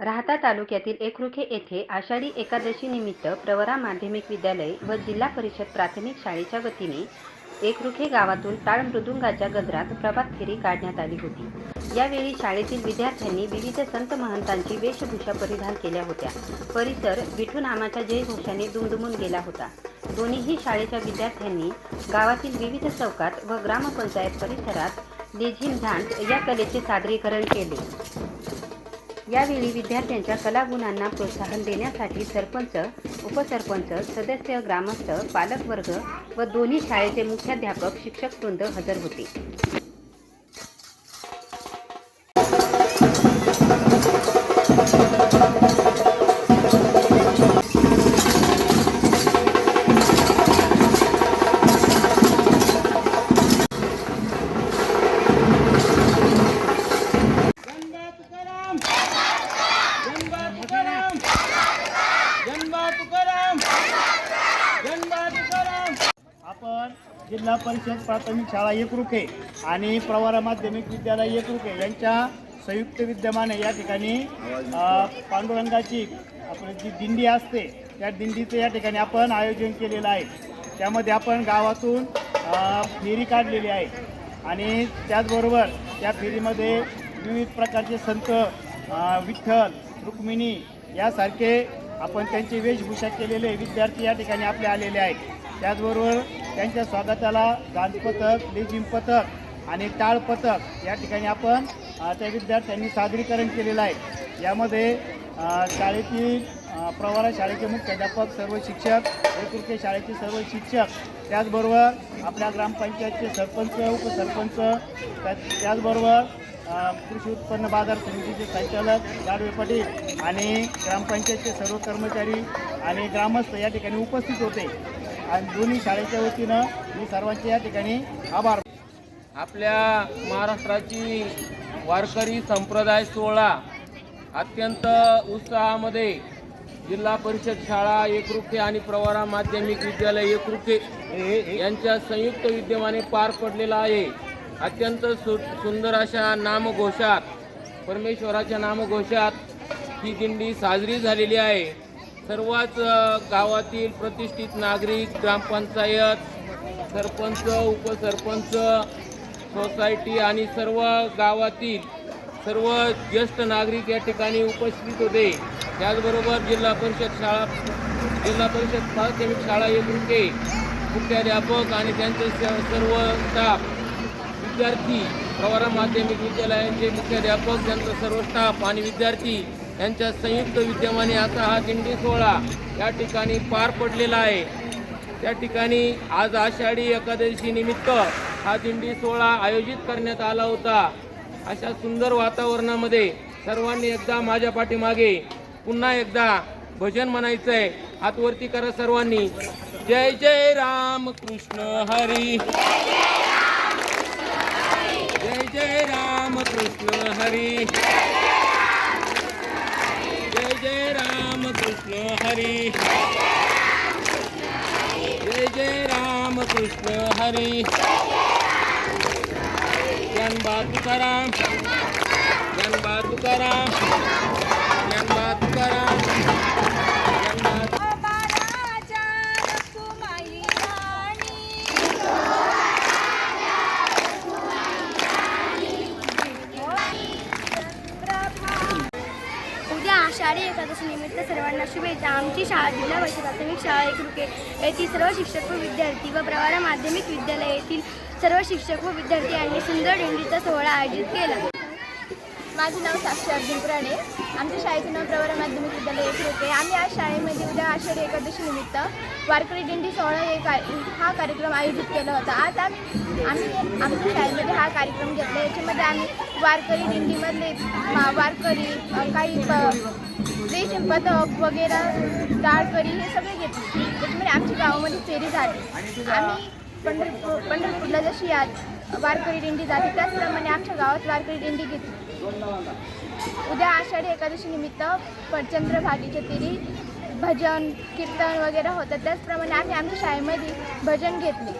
राहता तालुक्यातील एकरुखे येथे आषाढी एकादशी निमित्त प्रवरा माध्यमिक विद्यालय व जिल्हा परिषद प्राथमिक शाळेच्या वतीने एकरुखे गावातून टाळ मृदुंगाच्या गजरात प्रभात फेरी काढण्यात आली होती. यावेळी शाळेतील विद्यार्थ्यांनी विविध संत महंतांची वेशभूषा परिधान केल्या होत्या. परिसर विठू नामाच्या जयघोषाने दुमदुमून गेला होता. दोन्हीही शाळेच्या विद्यार्थ्यांनी गावातील विविध चौकात व ग्रामपंचायत परिसरात लेझिम झांज या कलेचे सादरीकरण केले. यावेळी विद्यार्थ्यांच्या कलागुणांना प्रोत्साहन देण्यासाठी सरपंच उपसरपंच सदस्य ग्रामस्थ पालकवर्ग व दोन्ही शाळेचे मुख्याध्यापक शिक्षक वृंद हजर होते. जनबा जिल्हा परिषद प्राथमिक शाळा एकरुखे आणि प्रवारा माध्यमिक विद्यालय एकरुखे यांच्या संयुक्त विद्यमाने या ठिकाणी पांडुरंगाची आपली जी दिंडी असते त्या दिंडीचं या ठिकाणी आपण आयोजन केलेलं आहे. त्यामध्ये आपण गावातून फेरी काढलेली आहे. आणि त्याचबरोबर त्या फेरीमध्ये विविध प्रकारचे संत विठ्ठल रुक्मिणी यासारखे आपण त्यांची वेशभूषा केलेले विद्यार्थी या ठिकाणी आपले आलेले आहेत. त्याचबरोबर त्यांच्या स्वागताला गांधी पथक लेझिम पथक आणि टाळ पथक या ठिकाणी आपण त्या विद्यार्थ्यांनी सादरीकरण केलेलं आहे. यामध्ये शाळेतील प्रवारा शाळेचे मुख्याध्यापक सर्व शिक्षक एकरुके शाळेचे सर्व शिक्षक त्याचबरोबर आपल्या ग्रामपंचायतचे सरपंच उपसरपंच त्या- त्याचबरोबर कृषी उत्पन्न बाजार समितीचे संचालक गाडवे पाटील आणि ग्रामपंचायतचे सर्व कर्मचारी आणि ग्रामस्थ या ठिकाणी उपस्थित होते. आणि दोन्ही शाळेच्या वतीनं मी सर्वांचे या ठिकाणी आभार. आपल्या महाराष्ट्राची वारकरी संप्रदाय सोहळा अत्यंत उत्साहामध्ये जिल्हा परिषद शाळा एकरुखे आणि प्रवारा माध्यमिक विद्यालय एकरुखे यांच्या संयुक्त विद्यमाने पार पडलेला आहे. अत्यंत सु सुंदर अशा नामघोषात परमेश्वराच्या नामघोषात ही दिंडी साजरी झालेली आहे. सर्वच गावातील प्रतिष्ठित नागरिक ग्रामपंचायत सरपंच उपसरपंच सोसायटी आणि सर्व गावातील सर्व ज्येष्ठ नागरिक या ठिकाणी उपस्थित होते. त्याचबरोबर जिल्हा परिषद शाळा जिल्हा परिषद प्राथमिक शाळा येथे मुख्याध्यापक आणि त्यांचे स- सर्व स्टाफ विद्यार्थी प्रवरा माध्यमिक विद्यालयांचे मुख्याध्यापक त्यांचा सर्व स्टाफ आणि विद्यार्थी यांच्या संयुक्त विद्यमाने असा हा दिंडी सोहळा या ठिकाणी पार पडलेला आहे. त्या ठिकाणी आज आषाढी एकादशी निमित्त हा दिंडी सोहळा आयोजित करण्यात आला होता. अशा सुंदर वातावरणामध्ये सर्वांनी एकदा माझ्या पाठीमागे पुन्हा एकदा भजन म्हणायचं आहे हातवरती करा सर्वांनी. जय जय राम कृष्ण हरी. जय जय राम कृष्ण हरी जय जय राम कृष्ण हरी। जय जय राम कृष्ण हरी। ज्ञानबा तुकाराम ज्ञानबा तुकाराम ज्ञानबा तुकाराम आषाढी एकादशी निमित्त सर्वांना शुभेच्छा. आमची शाळा जिल्हा परिषद प्राथमिक शाळा एकरुके येथील सर्व शिक्षक व विद्यार्थी व प्रवारा माध्यमिक विद्यालय येथील सर्व शिक्षक व विद्यार्थी यांनी सुंदर दिंडीचा सोहळा आयोजित केला. माझे नाव साक्षी अर्जुन पुराणे. आमच्या शाळेचे नाव प्रवरा माध्यमिक विद्यालय येथे होते आम्ही आज शाळेमध्ये उद्या आषाढी एकादशी निमित्त वारकरी दिंडी सोहळा हे हा कार्यक्रम आयोजित केला होता. आज आम्ही आम्ही आमच्या शाळेमध्ये हा कार्यक्रम घेतला. याच्यामध्ये आम्ही वारकरी दिंडीमधले वारकरी काही प- रेशीम पथक वगैरे डाळकरी हे सगळे घेतले. त्याच्यामध्ये आमच्या गावामध्ये फेरी झाली. आम्ही पंढरपूर पंढरपूरला जशी आज वारकरी दिंडी जाते त्याचप्रमाणे आमच्या गावात वारकरी दिंडी घेतली. उद्या आषाढी एकादशी निमित्त प- चंद्रभागेच्या तिरी भजन कीर्तन वगैरे होतं त्याचप्रमाणे आम्ही आमच्या शाळेमध्ये भजन घेतले.